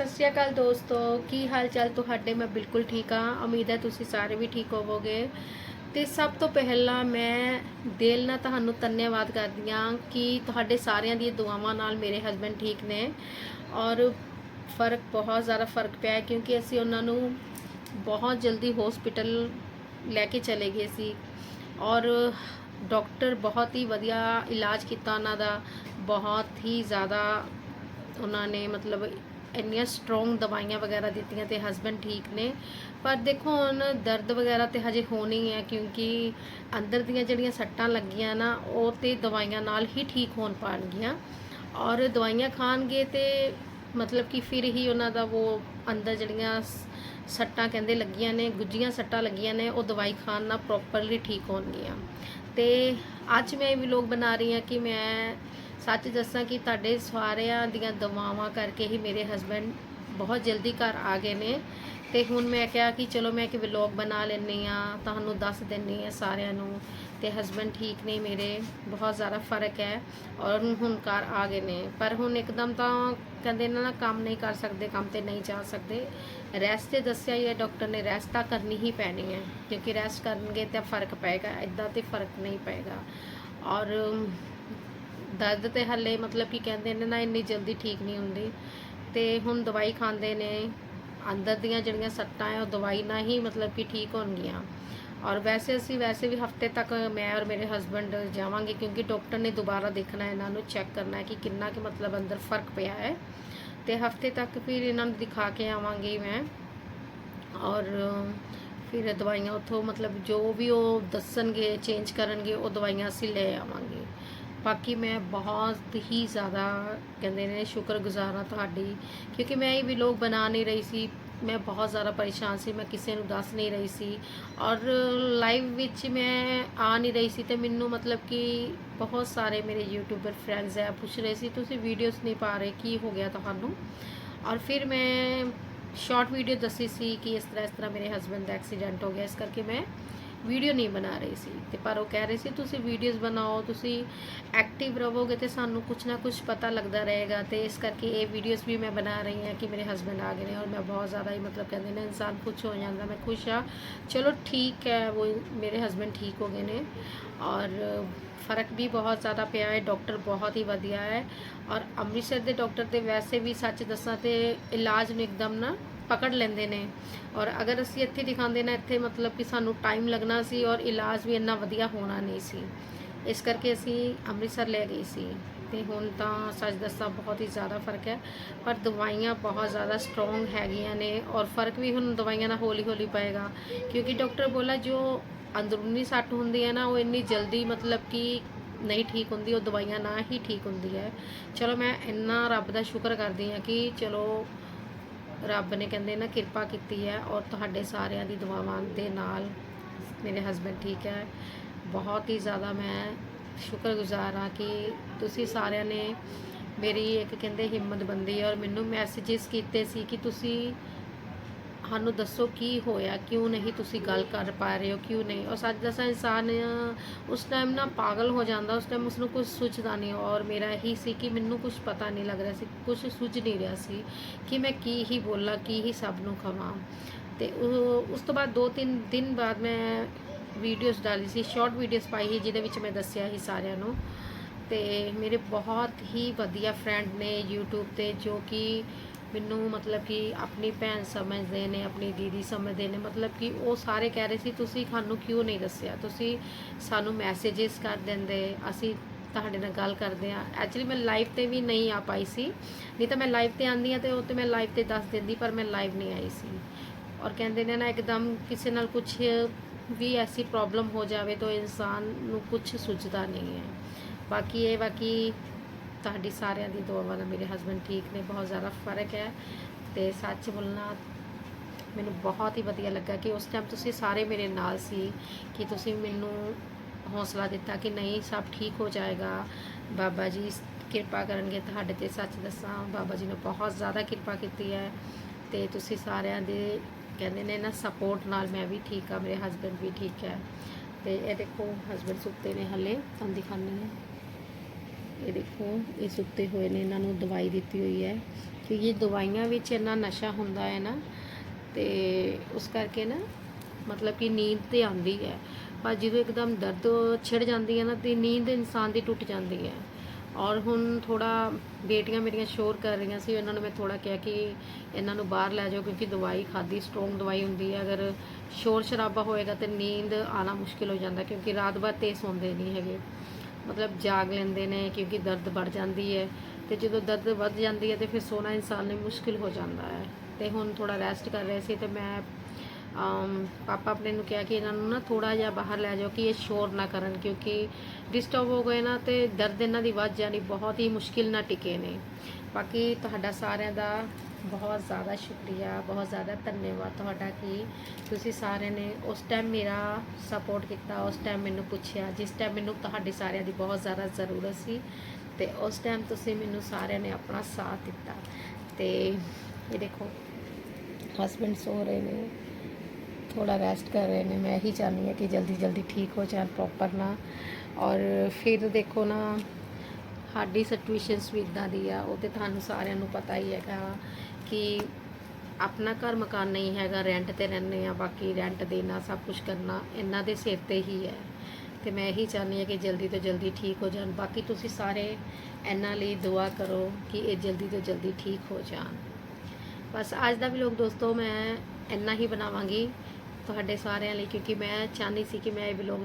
ਸਤਿ ਸ਼੍ਰੀ ਅਕਾਲ ਦੋਸਤੋ, ਕੀ ਹਾਲ ਚਾਲ ਤੁਹਾਡੇ? ਮੈਂ ਬਿਲਕੁਲ ਠੀਕ ਹਾਂ। ਉਮੀਦ ਹੈ ਤੁਸੀਂ ਸਾਰੇ ਵੀ ਠੀਕ ਹੋਵੋਗੇ। ਤੇ ਸਭ ਤੋਂ ਪਹਿਲਾਂ ਮੈਂ ਦਿਲ ਨਾਲ ਤੁਹਾਨੂੰ ਧੰਨਵਾਦ ਕਰਦੀ ਹਾਂ ਕਿ ਤੁਹਾਡੇ ਸਾਰਿਆਂ ਦੀਆਂ ਦੁਆਵਾਂ ਨਾਲ ਮੇਰੇ ਹਸਬੰਡ ਠੀਕ ਨੇ। ਔਰ ਫ਼ਰਕ ਬਹੁਤ ਜ਼ਿਆਦਾ ਫ਼ਰਕ ਪਿਆ ਹੈ ਕਿਉਂਕਿ ਅਸੀਂ ਉਹਨਾਂ ਨੂੰ ਬਹੁਤ ਜਲਦੀ ਹਸਪੀਟਲ ਲੈ ਕੇ ਚਲੇ ਗਏ ਸੀ। ਔਰ ਡਾਕਟਰ ਬਹੁਤ ਹੀ ਵਧੀਆ ਇਲਾਜ ਕੀਤਾ ਉਹਨਾਂ ਦਾ। ਬਹੁਤ ਹੀ ਜ਼ਿਆਦਾ ਉਹਨਾਂ ਨੇ ਮਤਲਬ ਇੰਨੀਆਂ ਸਟਰੋਂਗ ਦਵਾਈਆਂ ਵਗੈਰਾ ਦਿੱਤੀਆਂ ਤੇ ਹਸਬੰਡ ਠੀਕ ਨੇ। ਪਰ ਦੇਖੋ ਹੁਣ ਦਰਦ ਵਗੈਰਾ ਤੇ ਹਜੇ ਹੋਣੀ ਹੈ ਕਿਉਂਕਿ ਅੰਦਰ ਦੀਆਂ ਜਿਹੜੀਆਂ ਸੱਟਾਂ ਲੱਗੀਆਂ ਨਾ, ਉਹ ਤੇ ਦਵਾਈਆਂ ਨਾਲ ਹੀ ਠੀਕ ਹੋਣ ਪਾਣਗੀਆਂ। ਔਰ ਦਵਾਈਆਂ ਖਾਣਗੇ ਤੇ ਮਤਲਬ ਕਿ ਫਿਰ ਹੀ ਉਹਨਾਂ ਦਾ ਉਹ ਅੰਦਰ ਜਿਹੜੀਆਂ ਸੱਟਾਂ ਕਹਿੰਦੇ ਲੱਗੀਆਂ ਨੇ ਗੁੱਜੀਆਂ ਸੱਟਾਂ ਲੱਗੀਆਂ ਨੇ, ਉਹ ਦਵਾਈ ਖਾਣ ਨਾਲ ਪ੍ਰੋਪਰਲੀ ਠੀਕ ਹੋਣਗੀਆਂ। ਤੇ ਅੱਜ ਮੈਂ ਇਹ ਵਲੌਗ ਬਣਾ ਰਹੀ ਹਾਂ ਕਿ ਮੈਂ ਸੱਚ ਦੱਸਾਂ ਕਿ ਤੁਹਾਡੇ ਸਾਰਿਆਂ ਦੀਆਂ ਦਵਾਵਾਂ ਕਰਕੇ ਹੀ ਮੇਰੇ ਹਸਬੰਡ ਬਹੁਤ ਜਲਦੀ ਘਰ ਆ ਗਏ ਨੇ। ਤੇ ਹੁਣ ਮੈਂ ਕਿਹਾ ਕਿ ਚਲੋ ਮੈਂ ਇੱਕ ਵਲੌਗ ਬਣਾ ਲੈਂਦੀ ਆ ਤੁਹਾਨੂੰ ਦੱਸ ਦਿੰਨੀ ਆ ਸਾਰਿਆਂ ਨੂੰ। ਤੇ ਹਸਬੰਡ ਠੀਕ ਨੇ ਮੇਰੇ, ਬਹੁਤ ਜ਼ਿਆਦਾ ਫ਼ਰਕ ਹੈ ਔਰ ਹੁਣ ਘਰ ਆ ਗਏ ਨੇ। ਪਰ ਹੁਣ ਇੱਕਦਮ ਤਾਂ ਕਹਿੰਦੇ ਨੇ ਨਾ, ਕੰਮ ਨਹੀਂ ਕਰ ਸਕਦੇ, ਕੰਮ ਤੇ ਨਹੀਂ ਜਾ ਸਕਦੇ। ਰੈਸਟ ਤੇ ਦੱਸਿਆ ਹੀ ਹੈ ਡਾਕਟਰ ਨੇ ਰੈਸਟ ਤਾਂ ਕਰਨੀ ਹੀ ਪੈਣੀ ਹੈ। ਕਿਉਂਕਿ ਰੈਸਟ ਕਰਨਗੇ ਤਾਂ ਫ਼ਰਕ ਪਏਗਾ ਇਦਾਂ ਤੇ ਫ਼ਰਕ ਨਹੀਂ ਪਏਗਾ। ਔਰ ਦਰਦ ਤੇ ਹੱਲੇ ਮਤਲਬ ਕਿ ਕਹਿੰਦੇ ਨੇ ਨਾ ਇੰਨੀ ਜਲਦੀ ਠੀਕ ਨਹੀਂ ਹੁੰਦੀ। ਤੇ ਹੁਣ ਦਵਾਈ ਖਾਂਦੇ ਨੇ, ਅੰਦਰ ਦੀਆਂ ਜਿਹੜੀਆਂ ਸੱਟਾਂ ਹੈ ਉਹ ਦਵਾਈ ਨਾਲ ਹੀ ਮਤਲਬ ਕਿ ਠੀਕ ਹੋਣਗੀਆਂ। ਔਰ ਵੈਸੇ ਅਸੀਂ ਵੈਸੇ ਵੀ ਹਫ਼ਤੇ ਤੱਕ ਮੈਂ ਔਰ ਮੇਰੇ ਹਸਬੰਡ ਜਾਵਾਂਗੇ ਕਿਉਂਕਿ ਡਾਕਟਰ ਨੇ ਦੁਬਾਰਾ ਦੇਖਣਾ ਹੈ ਇਹਨਾਂ ਨੂੰ ਚੈੱਕ ਕਰਨਾ ਹੈ ਕਿ ਕਿੰਨਾ ਕਿ ਮਤਲਬ ਅੰਦਰ ਫ਼ਰਕ ਪਿਆ ਹੈ। ਤੇ ਹਫ਼ਤੇ ਤੱਕ ਫਿਰ ਇਹਨਾਂ ਨੂੰ ਦਿਖਾ ਕੇ ਆਵਾਂਗੀ ਮੈਂ। ਔਰ ਫਿਰ ਦਵਾਈਆਂ ਉੱਥੋਂ ਮਤਲਬ ਜੋ ਵੀ ਉਹ ਦੱਸਣਗੇ ਚੇਂਜ ਕਰਨਗੇ, ਉਹ ਦਵਾਈਆਂ ਅਸੀਂ ਲੈ ਆਵਾਂਗੇ। ਬਾਕੀ ਮੈਂ ਬਹੁਤ ਹੀ ਜ਼ਿਆਦਾ ਕਹਿੰਦੇ ਨੇ ਸ਼ੁਕਰਗੁਜ਼ਾਰ ਹਾਂ ਤੁਹਾਡੀ, ਕਿਉਂਕਿ ਮੈਂ ਇਹ ਵੀ ਲੋਕ ਬਣਾ ਨਹੀਂ ਰਹੀ ਸੀ, ਮੈਂ ਬਹੁਤ ਜ਼ਿਆਦਾ ਪਰੇਸ਼ਾਨ ਸੀ, ਮੈਂ ਕਿਸੇ ਨੂੰ ਦੱਸ ਨਹੀਂ ਰਹੀ ਸੀ ਔਰ ਲਾਈਵ ਵਿੱਚ ਮੈਂ ਆ ਨਹੀਂ ਰਹੀ ਸੀ ਤੇ ਮੈਨੂੰ ਮਤਲਬ ਕਿ ਬਹੁਤ ਸਾਰੇ ਮੇਰੇ ਯੂਟਿਊਬਰ ਫਰੈਂਡਸ ਹੈ ਪੁੱਛ ਰਹੇ ਸੀ, ਤੁਸੀਂ ਵੀਡੀਓਜ਼ ਨਹੀਂ ਪਾ ਰਹੇ, ਕੀ ਹੋ ਗਿਆ ਤੁਹਾਨੂੰ? ਔਰ ਫਿਰ ਮੈਂ ਸ਼ਾਰਟ ਵੀਡੀਓ ਦੱਸੀ ਸੀ ਕਿ ਇਸ ਤਰ੍ਹਾਂ ਇਸ ਤਰ੍ਹਾਂ ਮੇਰੇ ਹਸਬੰਡ ਦਾ ਐਕਸੀਡੈਂਟ ਹੋ ਗਿਆ, ਇਸ ਕਰਕੇ ਮੈਂ ਵੀਡੀਓ ਨਹੀਂ ਬਣਾ ਰਹੀ ਸੀ। ਤੇ ਪਰ ਉਹ ਕਹਿ ਰਹੇ ਸੀ, ਤੁਸੀਂ ਵੀਡੀਓਜ਼ ਬਣਾਓ, ਤੁਸੀਂ ਐਕਟਿਵ ਰਹੋਗੇ ਤੇ ਸਾਨੂੰ ਕੁਝ ਨਾ ਕੁਝ ਪਤਾ ਲੱਗਦਾ ਰਹੇਗਾ। ਤੇ ਇਸ ਕਰਕੇ ਇਹ ਵੀਡੀਓਜ਼ ਵੀ ਮੈਂ ਬਣਾ ਰਹੀ ਹਾਂ ਕਿ ਮੇਰੇ ਹਸਬੰਡ ਆ ਗਏ ਨੇ ਔਰ ਮੈਂ ਬਹੁਤ ਜ਼ਿਆਦਾ ਹੀ ਮਤਲਬ ਕਹਿੰਦੇ ਨੇ, ਇਨਸਾਨ ਖੁਸ਼ ਹੋ ਜਾਂਦਾ, ਮੈਂ ਖੁਸ਼ ਆ ਚਲੋ ਠੀਕ ਹੈ, ਉਹ ਮੇਰੇ ਹਸਬੰਡ ਠੀਕ ਹੋ ਗਏ ਨੇ ਔਰ ਫ਼ਰਕ ਵੀ ਬਹੁਤ ਜ਼ਿਆਦਾ ਪਿਆ ਹੈ ਡਾਕਟਰ ਬਹੁਤ ਹੀ ਵਧੀਆ ਹੈ। ਔਰ ਅੰਮ੍ਰਿਤਸਰ ਦੇ ਡਾਕਟਰ ਤੇ ਵੈਸੇ ਵੀ ਸੱਚ ਦੱਸਾਂ ਤੇ ਇਲਾਜ ਨੂੰ ਇੱਕਦਮ ਨਾ ਪਕੜ ਲੈਂਦੇ ਨੇ। ਔਰ ਅਗਰ ਅਸੀਂ ਇੱਥੇ ਦਿਖਾਉਂਦੇ ਨਾ, ਇੱਥੇ ਮਤਲਬ ਕਿ ਸਾਨੂੰ ਟਾਈਮ ਲੱਗਣਾ ਸੀ ਔਰ ਇਲਾਜ ਵੀ ਇੰਨਾ ਵਧੀਆ ਹੋਣਾ ਨਹੀਂ ਸੀ। ਇਸ ਕਰਕੇ ਅਸੀਂ ਅੰਮ੍ਰਿਤਸਰ ਲੈ ਗਏ ਸੀ। ਤੇ ਹੁਣ ਤਾਂ ਸੱਚ ਦੱਸਾਂ ਬਹੁਤ ਹੀ ਜ਼ਿਆਦਾ ਫ਼ਰਕ ਹੈ। ਪਰ ਦਵਾਈਆਂ ਬਹੁਤ ਜ਼ਿਆਦਾ ਸਟਰੋਂਗ ਹੈਗੀਆਂ ਨੇ ਔਰ ਫ਼ਰਕ ਵੀ ਹੁਣ ਦਵਾਈਆਂ ਨਾਲ ਹੌਲੀ ਹੌਲੀ ਪਏਗਾ। ਕਿਉਂਕਿ ਡਾਕਟਰ ਬੋਲਾ ਜੋ ਅੰਦਰੂਨੀ ਸੱਟ ਹੁੰਦੀ ਹੈ ਨਾ, ਉਹ ਇੰਨੀ ਜਲਦੀ ਮਤਲਬ ਕਿ ਨਹੀਂ ਠੀਕ ਹੁੰਦੀ, ਉਹ ਦਵਾਈਆਂ ਨਾਲ ਹੀ ਠੀਕ ਹੁੰਦੀ ਹੈ। ਚਲੋ ਮੈਂ ਇੰਨਾ ਰੱਬ ਦਾ ਸ਼ੁਕਰ ਕਰਦੀ ਹਾਂ ਕਿ ਚਲੋ ਰੱਬ ਨੇ ਕਹਿੰਦੇ ਨਾ ਕਿਰਪਾ ਕੀਤੀ ਹੈ ਔਰ ਤੁਹਾਡੇ ਸਾਰਿਆਂ ਦੀ ਦੁਆਵਾਂ ਦੇ ਨਾਲ ਮੇਰੇ ਹਸਬੰਡ ਠੀਕ ਹੈ। ਬਹੁਤ ਹੀ ਜ਼ਿਆਦਾ ਮੈਂ ਸ਼ੁਕਰਗੁਜ਼ਾਰ ਹਾਂ ਕਿ ਤੁਸੀਂ ਸਾਰਿਆਂ ਨੇ ਮੇਰੀ ਇੱਕ ਕਹਿੰਦੇ ਹਿੰਮਤ ਬੰਦੀ ਔਰ ਮੈਨੂੰ ਮੈਸੇजेस ਕੀਤੇ ਸੀ ਕਿ ਤੁਸੀਂ ਸਾਨੂੰ ਦੱਸੋ ਕੀ ਹੋਇਆ, ਕਿਉਂ ਨਹੀਂ ਤੁਸੀਂ ਗੱਲ ਕਰ ਪਾ ਰਹੇ ਹੋ, ਕਿਉਂ ਨਹੀਂ? ਔਰ ਸੱਚ ਦੱਸਾਂ ਇਨਸਾਨ ਉਸ ਟਾਈਮ ਨਾ ਪਾਗਲ ਹੋ ਜਾਂਦਾ, ਉਸ ਟਾਈਮ ਉਸ ਨੂੰ ਕੁਝ ਸੋਚਦਾ ਨਹੀਂ। ਔਰ ਮੇਰਾ ਇਹੀ ਸੀ ਕਿ ਮੈਨੂੰ ਕੁਝ ਪਤਾ ਨਹੀਂ ਲੱਗ ਰਿਹਾ ਸੀ ਕੁਝ ਸੁੱਝ ਨਹੀਂ ਰਿਹਾ ਸੀ ਕਿ ਮੈਂ ਕੀ ਹੀ ਬੋਲਾਂ, ਕੀ ਹੀ ਸਭ ਨੂੰ ਖਵਾਂ ਤੇ ਉਹ- ਉਸ ਤੋਂ ਬਾਅਦ ਦੋ ਤਿੰਨ ਦਿਨ ਬਾਅਦ ਮੈਂ ਵੀਡੀਓਜ਼ ਡਾਲੀ ਸੀ ਸ਼ਾਰਟ ਵੀਡੀਓਜ਼ ਪਾਈ ਸੀ, ਜਿਹਦੇ ਵਿੱਚ ਮੈਂ ਦੱਸਿਆ ਸੀ ਸਾਰਿਆਂ ਨੂੰ। ਤੇ ਮੇਰੇ ਬਹੁਤ ਹੀ ਵਧੀਆ ਫਰੈਂਡ ਨੇ YouTube ਤੇ, ਜੋ ਕਿ ਮੈਨੂੰ ਮਤਲਬ ਕਿ ਆਪਣੀ ਭੈਣ ਸਮਝਦੇ ਨੇ, ਆਪਣੀ ਦੀਦੀ ਸਮਝਦੇ ਨੇ, ਮਤਲਬ ਕਿ ਉਹ ਸਾਰੇ ਕਹਿ ਰਹੇ ਸੀ, ਤੁਸੀਂ ਸਾਨੂੰ ਕਿਉਂ ਨਹੀਂ ਦੱਸਿਆ? ਤੁਸੀਂ ਸਾਨੂੰ ਮੈਸੇजेस ਕਰ ਦਿੰਦੇ, ਅਸੀਂ ਤੁਹਾਡੇ ਨਾਲ ਗੱਲ ਕਰਦੇ ਆ ਐਕਚੁਅਲੀ ਮੈਂ ਲਾਈਵ ਤੇ ਵੀ ਨਹੀਂ ਆ ਪਾਈ ਸੀ। ਨਹੀਂ ਤਾਂ ਮੈਂ ਲਾਈਵ ਤੇ ਆਂਦੀ ਆ ਤੇ ਉਹ ਤੇ ਮੈਂ ਲਾਈਵ ਤੇ ਦੱਸ ਦਿੰਦੀ, ਪਰ ਮੈਂ ਲਾਈਵ ਨਹੀਂ ਆਈ ਸੀ। ਔਰ ਕਹਿੰਦੇ ਨੇ ਨਾ, ਇੱਕਦਮ ਕਿਸੇ ਨਾਲ ਕੁਝ ਵੀ ਐਸੀ ਪ੍ਰੋਬਲਮ ਹੋ ਜਾਵੇ ਤਾਂ ਇਨਸਾਨ ਨੂੰ ਕੁਝ ਸੁਝਦਾ ਨਹੀਂ ਹੈ। ਬਾਕੀ ਇਹ ਬਾਕੀ ਤੁਹਾਡੀ ਸਾਰਿਆਂ ਦੀ ਦੁਆਵਾਂ ਨਾਲ ਮੇਰੇ ਹਸਬੰਡ ਠੀਕ ਨੇ, ਬਹੁਤ ਜ਼ਿਆਦਾ ਫ਼ਰਕ ਹੈ ਤੇ ਸੱਚ ਬੋਲਣਾ ਮੈਨੂੰ ਬਹੁਤ ਹੀ ਵਧੀਆ ਲੱਗਾ ਕਿ ਉਸ ਟਾਈਮ ਤੁਸੀਂ ਸਾਰੇ ਮੇਰੇ ਨਾਲ ਸੀ, ਕਿ ਤੁਸੀਂ ਮੈਨੂੰ ਹੌਸਲਾ ਦਿੱਤਾ ਕਿ ਨਹੀਂ, ਸਭ ਠੀਕ ਹੋ ਜਾਏਗਾ। ਬਾਬਾ ਜੀ ਕਿਰਪਾ ਕਰਨਗੇ ਤੁਹਾਡੇ ਤੇ, ਸੱਚ ਦੱਸਾਂ, ਬਾਬਾ ਜੀ ਨੇ ਬਹੁਤ ਜ਼ਿਆਦਾ ਕਿਰਪਾ ਕੀਤੀ ਹੈ ਤੇ ਤੁਸੀਂ ਸਾਰਿਆਂ ਦੇ ਕਹਿੰਦੇ ਨੇ ਨਾ ਸਪੋਰਟ ਨਾਲ ਮੈਂ ਵੀ ਠੀਕ ਆ ਮੇਰੇ ਹਸਬੰਡ ਵੀ ਠੀਕ ਹੈ ਤੇ ਇਹ ਦੇਖੋ ਹਸਬੰਡ ਸੁੱਤੇ ਨੇ ਹਲੇ, ਤੁਹਾਨੂੰ ਦਿਖਾਉਂਦੀ ਹਾਂ। ਇਹ ਦੇਖੋ ਇਹ ਸੁੱਤੇ ਹੋਏ ਨੇ, ਇਹਨਾਂ ਨੂੰ ਦਵਾਈ ਦਿੱਤੀ ਹੋਈ ਹੈ। ਕਿਉਂਕਿ ਦਵਾਈਆਂ ਵਿੱਚ ਇੰਨਾ ਨਸ਼ਾ ਹੁੰਦਾ ਹੈ ਨਾ, ਤੇ ਉਸ ਕਰਕੇ ਨਾ ਮਤਲਬ ਕਿ ਨੀਂਦ ਤੇ ਆਉਂਦੀ ਹੈ। ਪਰ ਜਦੋਂ ਇੱਕਦਮ ਦਰਦ ਛਿੜ ਜਾਂਦੀ ਹੈ ਨਾ, ਤੇ ਨੀਂਦ ਇਨਸਾਨ ਦੀ ਟੁੱਟ ਜਾਂਦੀ ਹੈ। ਔਰ ਹੁਣ ਥੋੜਾ ਬੇਟੀਆਂ ਮੇਰੀਆਂ ਸ਼ੋਰ ਕਰ ਰਹੀਆਂ ਸੀ, ਉਹਨਾਂ ਨੂੰ ਮੈਂ ਥੋੜਾ ਕਿਹਾ ਕਿ ਇਹਨਾਂ ਨੂੰ ਬਾਹਰ ਲੈ ਜਾਓ, ਕਿਉਂਕਿ ਦਵਾਈ ਖਾਦੀ ਸਟਰੋਂਗ ਦਵਾਈ ਹੁੰਦੀ ਹੈ। ਅਗਰ ਸ਼ੋਰ ਸ਼ਰਾਬਾ ਹੋਏਗਾ ਤੇ ਨੀਂਦ ਆਣਾ ਮੁਸ਼ਕਿਲ ਹੋ ਜਾਂਦਾ, ਕਿਉਂਕਿ ਰਾਤ ਭਰ ਤੇ ਸੌਂਦੇ ਨਹੀਂ ਹੈਗੇ। ਮਤਲਬ ਜਾਗ ਲੈਂਦੇ ਨੇ ਕਿਉਂਕਿ ਦਰਦ ਵੱਧ ਜਾਂਦੀ ਹੈ ਤੇ ਜਦੋਂ ਦਰਦ ਵੱਧ ਜਾਂਦੀ ਹੈ ਤੇ ਫਿਰ ਸੋਣਾ ਇਨਸਾਨ ਲਈ ਮੁਸ਼ਕਿਲ ਹੋ ਜਾਂਦਾ ਹੈ। ਤੇ ਹੁਣ ਥੋੜਾ ਰੈਸਟ ਕਰ ਰਹੇ ਸੀ ਤੇ ਮੈਂ ਪਾਪਾ ਆਪਣੇ ਨੂੰ ਕਿਹਾ ਕਿ ਇਹਨਾਂ ਨੂੰ ਨਾ ਥੋੜਾ ਜਿਹਾ ਬਾਹਰ ਲੈ ਜਾਓ ਕਿ ਇਹ ਸ਼ੋਰ ਨਾ ਕਰਨ ਕਿਉਂਕਿ ਡਿਸਟਰਬ ਹੋ ਗਏ ਨਾ ਤੇ ਦਰਦ ਇਹਨਾਂ ਦੀ ਵੱਧ ਜਾਣੀ, ਬਹੁਤ ਹੀ ਮੁਸ਼ਕਿਲ ਨਾਲ ਟਿਕੇ ਨੇ। ਬਾਕੀ ਤੁਹਾਡਾ ਸਾਰਿਆਂ ਦਾ ਬਹੁਤ ਜ਼ਿਆਦਾ ਸ਼ੁਕਰੀਆ, ਬਹੁਤ ਜ਼ਿਆਦਾ ਧੰਨਵਾਦ ਤੁਹਾਡਾ ਕਿ ਤੁਸੀਂ ਸਾਰਿਆਂ ਨੇ ਉਸ ਟਾਈਮ ਮੇਰਾ ਸਪੋਰਟ ਕੀਤਾ, ਉਸ ਟਾਈਮ ਮੈਨੂੰ ਪੁੱਛਿਆ, ਜਿਸ ਟਾਈਮ ਮੈਨੂੰ ਤੁਹਾਡੇ ਸਾਰਿਆਂ ਦੀ ਬਹੁਤ ਜ਼ਿਆਦਾ ਜ਼ਰੂਰਤ ਸੀ ਤੇ ਉਸ ਟਾਈਮ ਤੁਸੀਂ ਮੈਨੂੰ ਸਾਰਿਆਂ ਨੇ ਆਪਣਾ ਸਾਥ ਦਿੱਤਾ ਤੇ ਇਹ ਦੇਖੋ ਹਸਬੰਡ ਸੋ ਰਹੇ ਨੇ ਥੋੜਾ ਰੈਸਟ ਕਰ ਰਹੇ ਨੇ, ਮੈਂ ਇਹੀ ਚਾਹੁੰਦੀ ਹਾਂ ਕਿ ਜਲਦੀ ਜਲਦੀ ਠੀਕ ਹੋ ਜਾਣ ਪ੍ਰੋਪਰ ਨਾ ਔਰ ਫਿਰ ਦੇਖੋ ਨਾ ਸਾਡੀ ਸਿਚੁਏਸ਼ਨਸ ਵੀ ਇਦਾਂ ਦੀ ਆ, ਉਹ ਤੇ ਤੁਹਾਨੂੰ ਸਾਰਿਆਂ ਨੂੰ ਪਤਾ ਹੀ ਹੈਗਾ ਕਿ ਆਪਣਾ ਘਰ ਮਕਾਨ ਨਹੀਂ ਹੈਗਾ ਰੈਂਟ ਤੇ ਰਹਿੰਦੇ ਆ, ਬਾਕੀ ਰੈਂਟ ਦੇਣਾ, ਸਭ ਕੁਝ ਕਰਨਾ ਇਹਨਾਂ ਦੇ ਸਿਰ ਤੇ ਹੀ ਹੈ। ਤੇ ਮੈਂ ਇਹੀ ਚਾਹੁੰਦੀ ਹਾਂ ਕਿ ਜਲਦੀ ਤੋਂ ਜਲਦੀ ਠੀਕ ਹੋ ਜਾਣ। ਬਾਕੀ ਤੁਸੀਂ ਸਾਰੇ ਇਹਨਾਂ ਲਈ ਦੁਆ ਕਰੋ ਕਿ ਇਹ ਜਲਦੀ ਤੋਂ ਜਲਦੀ ਠੀਕ ਹੋ ਜਾਣ। ਬਸ ਅੱਜ ਦਾ ਵੀ ਲੋਕ ਦੋਸਤੋ, ਮੈਂ ਇੰਨਾ ਹੀ ਬਣਾਵਾਂਗੀ ਤੁਹਾਡੇ ਸਾਰਿਆਂ ਲਈ, ਕਿਉਂਕਿ ਮੈਂ ਚਾਹੁੰਦੀ ਸੀ ਕਿ ਮੈਂ ਇਹ ਵਲੌਗ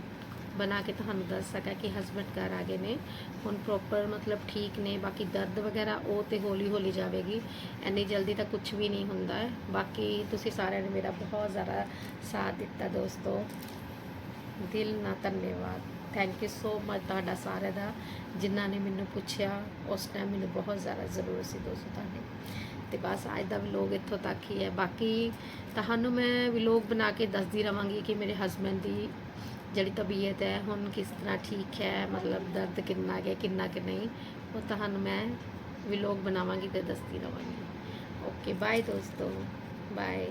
ਬਣਾ ਕੇ ਤੁਹਾਨੂੰ ਦੱਸ ਸਕਾਂ ਕਿ ਹਸਬੰਡ ਘਰ ਆ ਗਏ ਨੇ। ਹੁਣ ਪ੍ਰੋਪਰ ਮਤਲਬ ਠੀਕ ਨੇ, ਬਾਕੀ ਦਰਦ ਵਗੈਰਾ ਉਹ ਤੇ ਹੌਲੀ ਹੌਲੀ ਜਾਵੇਗੀ। ਇੰਨੀ ਜਲਦੀ ਤਾਂ ਕੁਝ ਵੀ ਨਹੀਂ ਹੁੰਦਾ। ਬਾਕੀ ਤੁਸੀਂ ਸਾਰਿਆਂ ਨੇ ਮੇਰਾ ਬਹੁਤ ਜ਼ਿਆਦਾ ਸਾਥ ਦਿੱਤਾ ਦੋਸਤੋ। ਦਿਲ ਨਾ ਧੰਨਵਾਦ। ਥੈਂਕ ਯੂ ਸੋ ਮਚ ਤੁਹਾਡਾ ਸਾਰਿਆਂ ਦਾ, ਜਿਨ੍ਹਾਂ ਨੇ ਮੈਨੂੰ ਪੁੱਛਿਆ। ਉਸ ਟਾਈਮ ਮੈਨੂੰ ਬਹੁਤ ਜ਼ਿਆਦਾ ਜ਼ਰੂਰਤ ਸੀ ਦੋਸਤੋ ਤੁਹਾਡੇ। ਤੇ ਬਸ ਅੱਜ ਦਾ ਵਲੋਗ ਇੱਥੋਂ ਤੱਕ ਹੀ ਹੈ। ਬਾਕੀ ਤੁਹਾਨੂੰ ਮੈਂ ਵਲੋਗ ਬਣਾ ਕੇ ਦੱਸਦੀ ਰਵਾਂਗੀ ਕਿ ਮੇਰੇ ਹਸਬੰਡ ਦੀ ਜਿਹੜੀ ਤਬੀਅਤ ਹੈ, ਹੁਣ ਕਿਸ ਤਰ੍ਹਾਂ ਠੀਕ ਹੈ, ਮਤਲਬ ਦਰਦ ਕਿੰਨਾ ਹੈ, ਕਿੰਨਾ ਕਿ ਨਹੀਂ, ਉਹ ਤੁਹਾਨੂੰ ਮੈਂ ਵਲੋਗ ਬਣਾਵਾਂਗੀ ਤੇ ਦੱਸਦੀ ਰਵਾਂਗੀ। ਓਕੇ ਬਾਏ ਦੋਸਤੋ ਬਾਏ